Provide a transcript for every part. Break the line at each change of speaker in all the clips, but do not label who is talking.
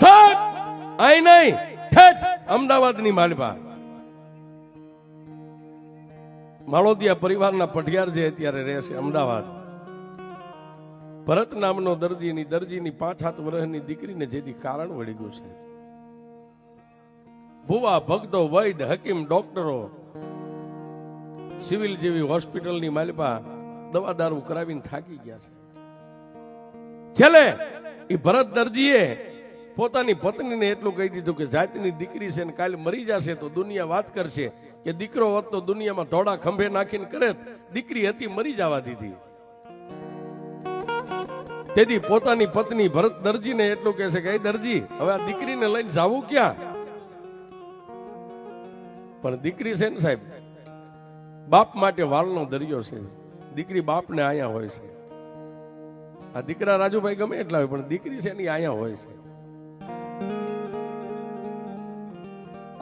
સાહેબ અહીં નહીં, ઠેઠ, અમદાવાદની માલપા માળોદિયા પરિવારના પઠિયાર જે અત્યારે રહે છે અમદાવાદ. ભરત નામનો દર્દીની દર્દીની પાંચ સાત દીકરીને જેથી કારણ વળી ગયું છે. ભુવા ભક્તો વૈદ, હકીમ, ડોક્ટરો, સિવિલ જેવી હોસ્પિટલની માલિપા દવા દારૂ કરાવીને થાકી ગયા છે. છેલ્લે એ ભરત દરજીએ પોતાની પત્નીને એટલું કહી દીધું કે જાતની દીકરી છે ને કાલે મરી જશે તો દુનિયા વાત કરશે કે દીકરો હોત તો દુનિયામાં ધોળા ખંભે નાખીને કરે દીકરી હતી, મરી જવા દીધી. તેથી પોતાની પત્ની ભરત દરજીને એટલું કહે કે દરજી, હવે આ દીકરીને લઈને જાવું ક્યાં? પણ દીકરી છે ને સાહેબ, બાપ માટે વાલનો દરિયો છે. દીકરી બાપને આયા હોય છે. આ દીકરા રાજુભાઈ ગમે એટલા હોય, પણ દીકરી છે એની આયા હોય છે.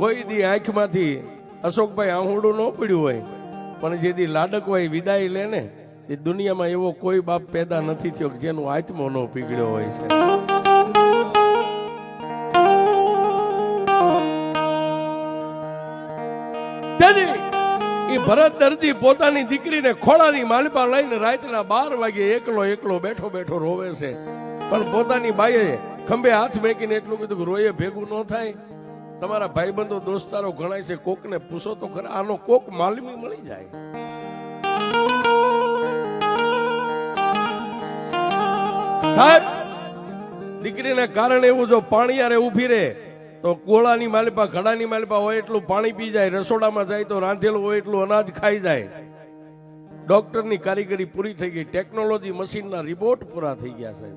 કોઈ દી આંખમાંથી અશોકભાઈ આહુડું ન પડ્યું હોય, પણ જે દી લાડક હોય વિદાય લે ને, એ દુનિયામાં એવો કોઈ બાપ પેદા નથી થયો જેનું આત્મો ન પીગળ્યો હોય છે. એ ભરત દર્દી પોતાની દીકરીને ખોળાની માલપા લઈને રાતના બાર વાગે એકલો એકલો બેઠો બેઠો રોવે છે. પણ પોતાની બાઈએ ખંભે હાથ મેકીને એટલું કીધું રોયે ભેગું ન થાય. તમારા ભાઈબંધો, દોસ્તારો ગણાય છે, કોકને પૂછો તો ખરા, આનો કોક માલમી મળી જાય. સાહેબ, દીકરીને કારણે એવું જો પાણીયારે ઊભી રહે, તો કોળાની માલિપા, ઘડાની માલિપા હોય એટલું પાણી પી જાય, રસોડામાં જાય તો રાંધેલું હોય એટલું અનાજ ખાઈ જાય. ડોક્ટરની કારીગરી પૂરી થઈ ગઈ, ટેકનોલોજી મશીનના રિપોર્ટ પૂરા થઈ ગયા છે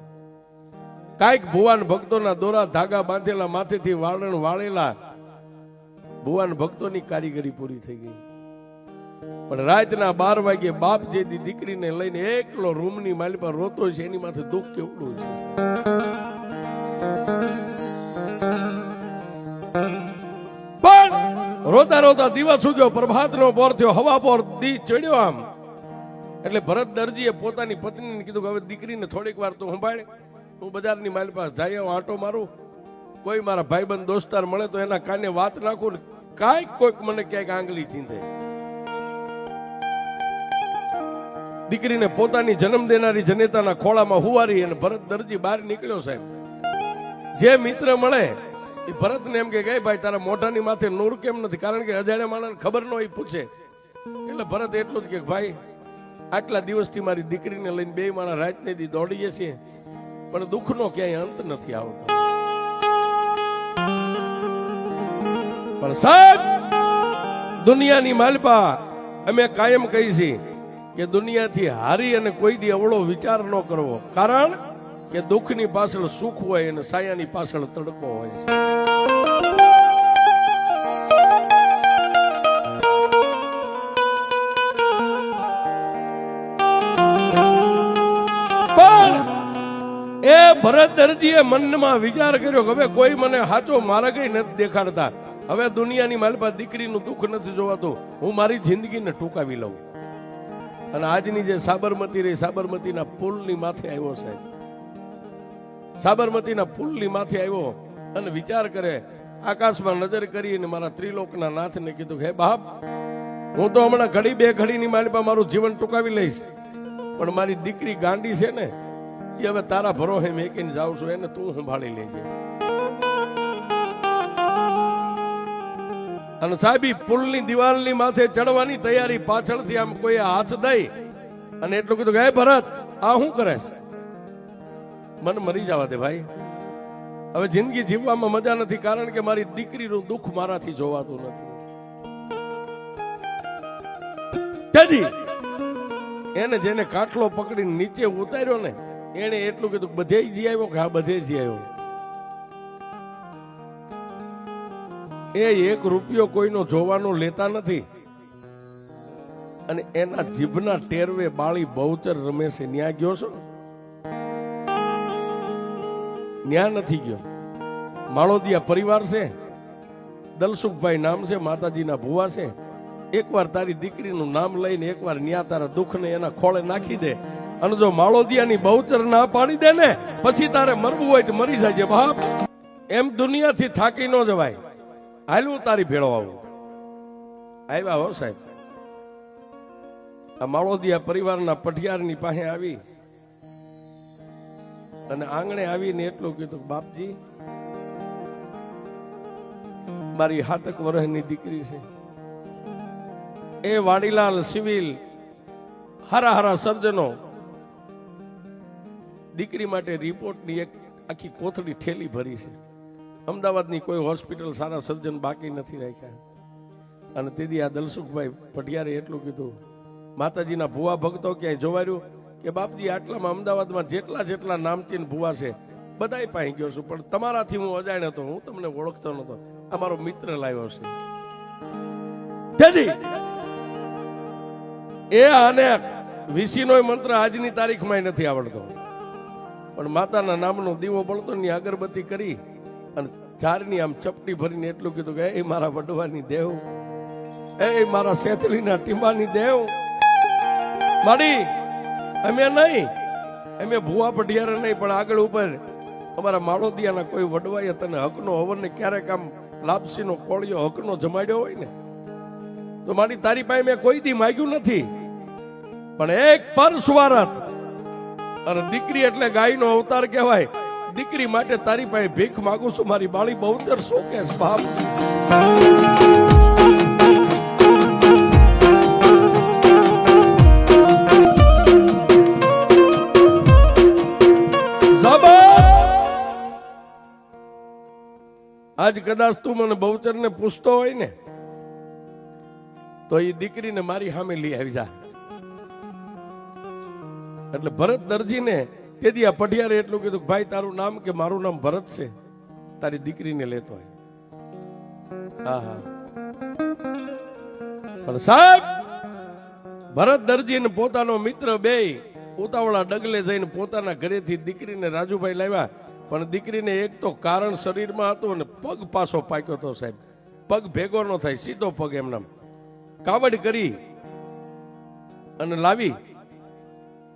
કાંઈક ભુવાન ભક્તોના દોરા ધાગા બાંધેલા માથેથી વાળણ વાળેલા ભુવાન ભક્તોની કારીગરી પૂરી થઈ ગઈ. પણ રાતના બાર વાગે બાપ જે દી દીકરીને લઈને એકલો રૂમની માલી પર રોતો છે, એની માથે દુઃખ કેવડું છે? પણ રોતા રોતા દિવસ ઉગ્યો પ્રભાતનો પોર થયો, હવા પોર દી ચડ્યો આમ. એટલે ભરત દરજીએ પોતાની પત્નીને કીધું કે હવે દીકરીને થોડીક વાર તું સંભાળ. હું બજારની માલ પાસે જઈએ આંટો મારું. કોઈ મારા ભાઈબંધ દોસ્તાર મળે તો એના કાને વાત નાખું ને કાંઈક કોઈક મને ક્યાંક આંગલી ચીંધે દીકરીને પોતાની જન્મ દેનારી જનેતાના ખોળામાં હુવારી અને ભરત દરજી બહાર નીકળ્યો સાહેબ. જે મિત્ર મળે, એ ભરતને એમ કે ગઈ ભાઈ, તારા મોઢાની માથે નૂર કેમ નથી? કારણ કે અજાણ્યા માણસને ખબર ન હોય પૂછે. એટલે ભરત એટલું જ કે, ભાઈ, આટલા દિવસથી મારી દીકરીને લઈને બે માણા રાતને દી દોડીએ છીએ પણ દુઃખનો ક્યાંય અંત નથી આવતો. પણ સાહેબ, દુનિયાની માલપા અમે કાયમ કહી છીએ કે દુનિયાથી હારી અને કોઈ દી અવળો વિચાર ન કરવો. કારણ કે દુઃખની પાછળ સુખ હોય અને સાયાની પાછળ તડકો હોય છે. ભરત દરજીએ મનમાં વિચાર કર્યો કે હવે કોઈ મને સાચો માર્ગ નથી દેખાડતા. હવે દુનિયાની માલપા દીકરીનું દુઃખ નથી જોવાતું. હું મારી જિંદગીને ટૂંકાવી લઉં. અને આજની જે સાબરમતી રહી, સાબરમતીના પુલની માથે આવ્યો સાહેબ. સાબરમતીના પુલની માથે આવ્યો અને વિચાર કરે, આકાશમાં નજર કરીને મારા ત્રિલોકના નાથને કીધું હે બાપ, હું તો હમણાં ઘડી બે ઘડીની માલિપા મારું જીવન ટૂંકાવી લઈશ. પણ મારી દીકરી ગાંડી છે ને એ હવે તારા ભરોહે મેકીને જાઉં છું, એને તું સંભાળી લેજે. અને સાહેબી પુલની દિવાલની માથે ચડવાની તૈયારી પાછળથી આમ કોઈ હાથ દઈ અને એટલું કીધું કે ભરત, આ શું કરે મન મરી જવા દે ભાઈ. હવે જિંદગી જીવવામાં મજા નથી કારણ કે મારી દીકરીનું દુઃખ મારાથી જોવાતું નથી. એને જેને કાટલો પકડીને નીચે ઉતાર્યો ને એને એટલું કીધું બધે જી આવ્યો કે હા બધે જી આવ્યો. એ એક રૂપિયો કોઈનો જોવાનો લેતા નથી. અને એના જીભના ટેરવે બાળી બહુચર રમેશે. ન્યા ગયો છો? ન્યા નથી ગયો. માળોદિયા પરિવાર છે. દલસુખભાઈ નામ છે, માતાજીના ભુવા છે. એકવાર તારી દીકરીનું નામ લઈને એકવાર ન્યા તારા દુઃખને એના ખોળે નાખી દે. અને જો માળોદિયાની બહુચર ના પાડી દે ને, પછી તારે મરવું હોય તો મરી જાય બાપ. એમ દુનિયાથી થાકી ન જવાય. હાલ હું તારી ભેળો આવું. આવ્યા હો સાહેબ. આ માળોદિયા પરિવારના પઠિયારની પાસે આવી. અને આંગણે આવીને એટલું કીધું, બાપજી, મારી હાતક વર્ષની દીકરી છે. એ વાડીલાલ સિવિલ, હારા હારા સર્જનો દીકરી માટે રિપોર્ટની એક આખી કોથળી ઠેલી ભરી છે. અમદાવાદની કોઈ હોસ્પિટલ સારા સર્જન બાકી નથી રાખ્યા. અને તેથી આ દલસુખભાઈ પટિયારે એટલું કીધું, માતાજીના ભુવા ભક્તો ક્યાંય જોવાર્યું કે બાપજી આટલામાં અમદાવાદમાં જેટલા જેટલા નામચીન ભુવા છે, બધાય પાસે ગયો છું, પણ તમારાથી હું અજાણ્યો હતો હું તમને ઓળખતો નતો અમારો મારો મિત્ર લાવ્યો છે. તેથી એ આને વીસી નો મંત્ર આજની તારીખમાં નથી આવડતો. પણ માતાના નામનો દીવો બળતો ની અગરબત્તી કરી અને ચારની આમ ચપટી ભરીને એટલું કીધું કે, એ મારા વડવાની દેવ. એ મારા સેથલીના ટીમાની દેવ. માડી, અમે નહીં. અમે ભુવા પઢિયારે નહીં, પણ આગળ ઉપર અમારા માળોદિયાના કોઈ વડવાએ તને હકનો હવન ને ક્યારેક આમ લાપસીનો કોળિયો હકનો જમાડ્યો હોય ને? તો મારી તારી પાસે મેં કોઈ દી માગ્યું નથી. પણ એક પર સ્વારથ અને દીકરી એટલે ગાયનો અવતાર કહેવાય. દીકરી માટે તારી પાસે ભીખ માગું છું, મારી બાળી બહુતર કે બાપ? આજ કદાચ તું મને બહુચર ને પૂછતો હોય ને, તો એ દીકરીને મારી સામે લઈ આવી જા. એટલે ભરત દરજીને તેથી આ પઢિયારે એટલું કીધું ભાઈ, તારું નામ કે મારું નામ ભરત છે. તારી દીકરીને લેતો હા હા પણ સાહેબ, ભરત દરજી પોતાનો મિત્ર બે ઉતાવળા ડગલે જઈને પોતાના ઘરેથી દીકરીને રાજુભાઈ લાવ્યા. પણ દીકરીને એક તો કારણ શરીરમાં હતું અને પગ પાછો પાક્યો હતો સાહેબ. પગ ભેગો ન થાય, સીધો પગ એમનામ. કાવડ કરી અને લાવી.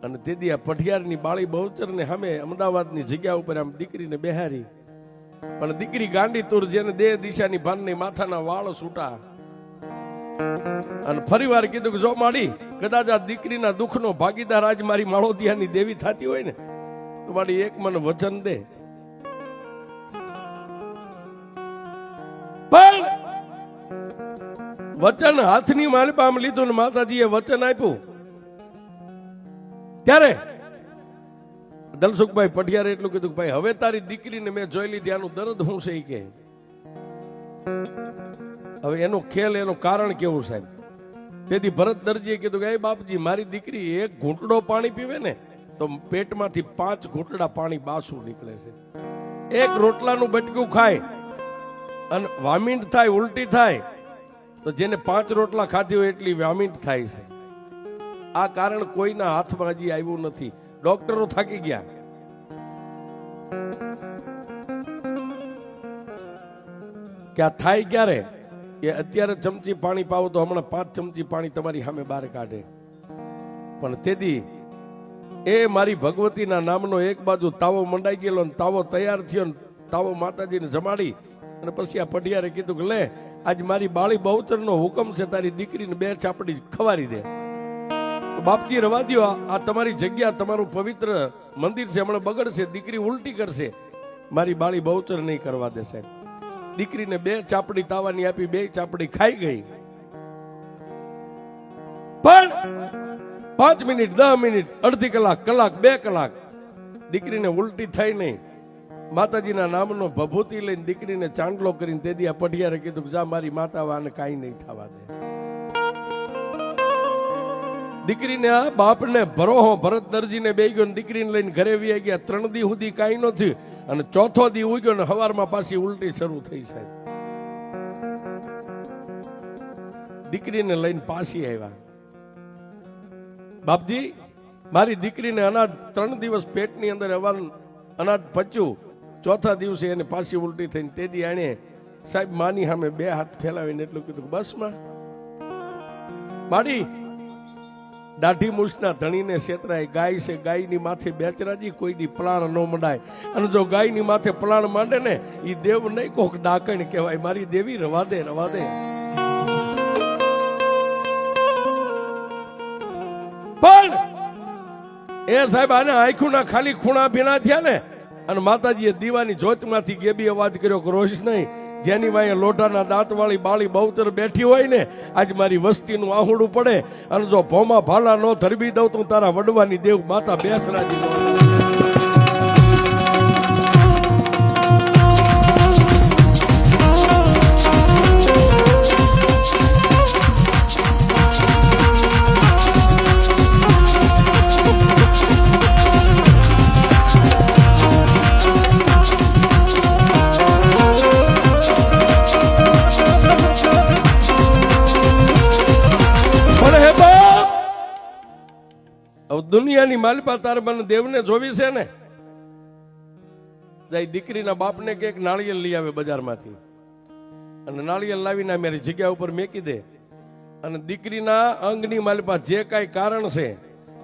અને તેથી આ પઠિયારની બાળી બહુચરને સામે અમદાવાદની જગ્યા ઉપર આમ દીકરીને બેહારી. પણ દીકરી ગાંડી તુર જેને દેહ દિશાની ભાનની માથાના વાળ છૂટા અને ફરી વાર કીધું કે, જો માડી, કદાચ આ દીકરીના દુઃખનો ભાગીદાર આજ મારી માળોદિયાની દેવી થતી હોય ને, તો મારી એક મને વચન દે. વચન હાથની માલિપા આમ લીધું ને માતાજીએ વચન આપ્યું. ત્યારે દલસુખભાઈ પઢિયારે એટલું કીધું ભાઈ, હવે તારી દીકરીને મેં જોઈ લીધી દર્દ શું છે કે. હવે એનો ખેલ એનું કારણ કેવું સાહેબ? તેથી ભરત દરજીએ કીધું કે, એ બાપજી, મારી દીકરી એક ઘૂંટડો પાણી પીવે ને, તો પેટમાંથી પાંચ ઘૂંટડા પાણી બાસું નીકળે છે. એક રોટલાનું બટકું ખાય અને વામિન્ટ થાય, ઉલટી થાય, તો જેને પાંચ રોટલા ખાધી હોય એટલી વામિન્ટ થાય છે. આ કારણ કોઈના હાથમાં હજી આવ્યું નથી. ડોક્ટરો થાકી ગયા. કે થાય ક્યારે? કે અત્યારે ચમચી પાણી પાવો તો હમણાં પાંચ ચમચી પાણી તમારી સામે બહાર કાઢે. પણ તેદી એ મારી ભગવતીના નામનો એક બાજુ તાવો મંડાઈ ગયેલો ને તાવો તૈયાર થયો ને તાવો માતાજીને જમાડી અને પછી આ પઢિયારે કીધું કે લે, આજ મારી બાળી બહુતરનો હુકમ છે, તારી દીકરીને બે ચાપડી ખવારી દે. બાપજી રવા દો આ- તમારી જગ્યા, તમારું પવિત્ર મંદિર છે, હમણાં બગડશે, દીકરી ઉલટી કરશે. મારી બાળી બહુચર નહીં કરવા દેશે દીકરીને બે ચાપડી તાવાની આપી, બે ચાપડી ખાઈ ગઈ. પણ પાંચ મિનિટ, દસ મિનિટ, અડધી કલાક કલાક, બે કલાક, દીકરીને ઉલટી થઈ નહીં. માતાજીના નામનો ભભૂતિ લઈને દીકરીને ચાંદલો કરીને તે દિયા પઢિયારે કીધું જા, મારી માતા વાને કાંઈ નહીં થવા દે. દીકરીને આ બાપને ભરોહો ભરત દરજીને બે ગયો દીકરીને લઈને ઘરે વી ગયા. ત્રણ દી સુધી કાંઈ નથી અને ચોથો દી ઉગ્યો ને હવારમાં પાછી ઉલટી શરૂ થઈ સાહેબ. દીકરીને લઈને પાછી આવ્યા. બાપજી, મારી દીકરીને અનાજ ત્રણ દિવસ પેટની અંદર અવાર અનાજ પચ્યું. ચોથા દિવસે એને પાછી ઉલટી થઈને તે દી આણે સાહેબ માની સામે બે હાથ ફેલાવીને એટલું કીધું બસમાં બસ માડી દાઢી મૂછના ધણીને છેતરાય. ગાય છે, ગાયની માથે બેચરાજી, કોઈની પ્લાણ ન મંડાય. અને જો ગાયની માથે પ્લાણ માંડે ને એ દેવ નહીં કોક ડાકણ કહેવાય. મારી દેવી રવા દે રવા દે. પણ એ સાહેબ આને આંખોના ખાલી ખૂણા ભીણા થયા ને, અને માતાજીએ દીવાની જ્યોતમાંથી ગેબી અવાજ કર્યો કે રોશ નહીં જેની વાંહે લોઢાના દાંતવાળી બાળી બહુતર બેઠી હોય ને, આજ મારી વસ્તીનું આહુડું પડે. અને જો ભોમાં ભાલા નો ધરબી દઉં તો તારા વડવાની દેવ માતા બેસરાજી દુનિયાની માલિપા તારે દેવને જોવી છે ને? જાય દીકરીના બાપને કે નાળિયેર લઈ આવે બજારમાંથી. અને નાળિયેર લાવીને મારી જગ્યા ઉપર મેકી દે. અને દીકરીના અંગની માલિપા જે કાંઈ કારણ છે,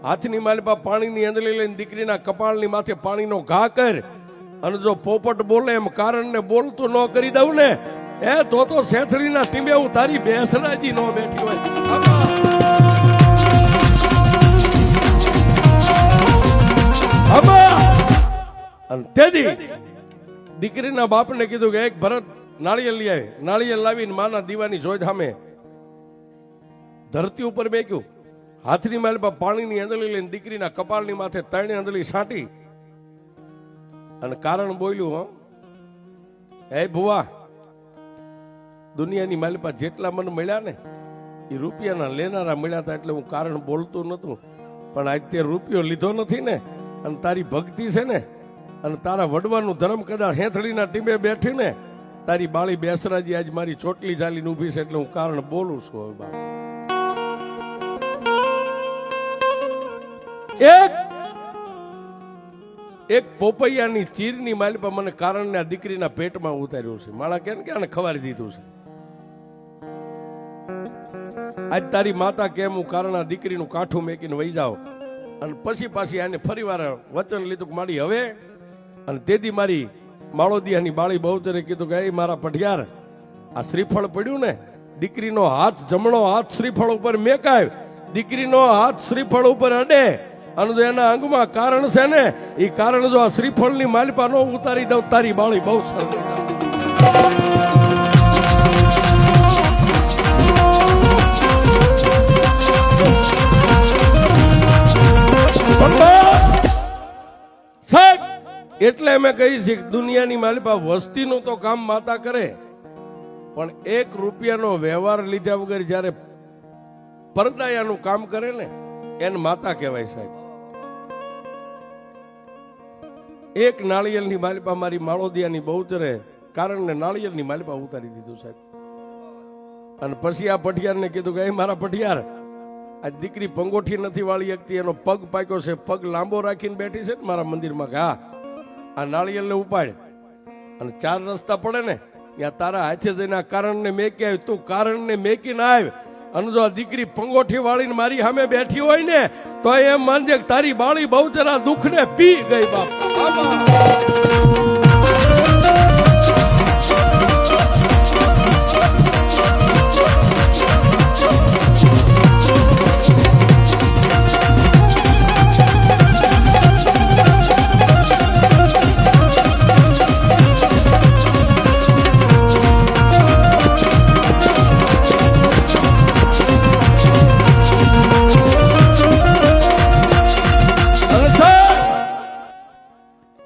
હાથની માલપા પાણીની અંદરી લઈને દીકરીના કપાળની માથે પાણીનો ઘા કર. અને જો પોપટ બોલે એમ કારણને બોલતું ન કરી દઉં ને, એ તો તો શેથળીના ટીમે હું તારી બેસરાજી ન બેઠી હોય. તેથી દીકરીના બાપને કીધું કે એક ભરત નાળિયેર લઈ આવે નાળિયેર લાવીને માના દીવાની જોઈ સામે ધરતી ઉપર મેક્યું હાથની માલ પર પાણીની અંદરલી લઈને દીકરીના કપાળની માથે ત્રણે અંદરલી છાંટી. અને કારણ બોલ્યું હો ભુવા દુનિયાની માલિપા જેટલા મને મળ્યા ને એ રૂપિયાના લેનારા મળ્યા હતા એટલે હું કારણ બોલતું નતું પણ આજ તે રૂપિયો લીધો નથી ને અને તારી ભક્તિ છે ને, અને તારા વડવાનું ધર્મ કદાચ હેથળીના ટીમે બેઠી ને તારી બાળી બેસરાજી આજ મારી ચોટલી ચાલીને ઊભી છે એટલે હું કારણ બોલું છું હવે બાપ. એક એક પોપૈયાની ચીરની માલિપા મને કારણને આ દીકરીના પેટમાં ઉતાર્યું છે. માળા કેમ કે આને ખવારી દીધું છે? આજ તારી માતા કેમ હું કારણ આ દીકરીનું કાઠું મેકીને વહી જાવ અને પછી પાછી આને ફરીવાર વચન લીધું કે હવે, અને તેથી મારી માળોદિયાની બાળી બહુતરે કીધું કે, એ મારા પઢિયાર, આ શ્રીફળ પડ્યું ને, દીકરીનો હાથ જમણો હાથ શ્રીફળ ઉપર મેકાય, દીકરીનો હાથ શ્રીફળ ઉપર અડે, અને જો એના અંગમાં કારણ છે ને એ કારણ જો આ શ્રીફળની માલિપા નો ઉતારી દઉં, તારી બાળી બહુ સરસ. એટલે અમે કહી કે દુનિયાની માલિપા વસ્તીનું તો કામ માતા કરે, પણ એક રૂપિયાનો વ્યવહાર લીધા વગર જ્યારે પરદાયાનું કામ કરે ને, એને માતા કહેવાય સાહેબ. એક નાળિયેરની માલિપા મારી માળોદિયાની બહુ ચરે કારણ ને નાળિયેરની માલિપા ઉતારી દીધું સાહેબ. અને પછી આ પઠિયારને કીધું કે, એ મારા પઠિયાર આ દીકરી પંગોઠી નથી વાળી શકતી, એનો પગ પાક્યો છે, પગ લાંબો રાખીને બેઠી છે ને મારા મંદિરમાં. કે હા આ નાળિયેરને ઉપાડ. અને ચાર રસ્તા પડે ને, ત્યાં તારા હાથે જઈને આ કારણને મેકી આવી, તું કારણને મેકીને આવ. અને જો આ દીકરી પંગોઠી વાળીને મારી સામે બેઠી હોય ને, તો એમ માનજે તારી બાળી બહુ જરા દુઃખને પી ગઈ બાપ.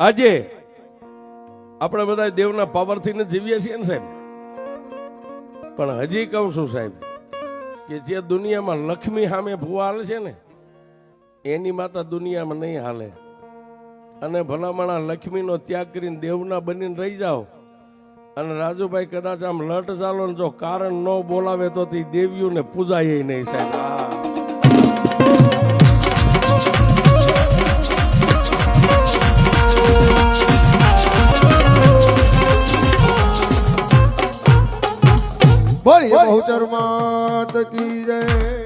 આજે આપણે બધા દેવના પાવરથી ને જીવીએ છીએ ને સાહેબ. પણ હજી કહું છું સાહેબ કે જે દુનિયામાં લક્ષ્મી સામે ભૂવા હાલે છે ને, એની માતા દુનિયામાં નહીં હાલે. અને ભલામણા લક્ષ્મીનો ત્યાગ કરીને દેવના બનીને રહી જાઓ. અને રાજુભાઈ કદાચ આમ લટ ચાલો જો કારણ ન બોલાવે તો તે દેવીઓને પૂજાય નહીં સાહેબ.
બોલીએ બહુચર માત કી જય.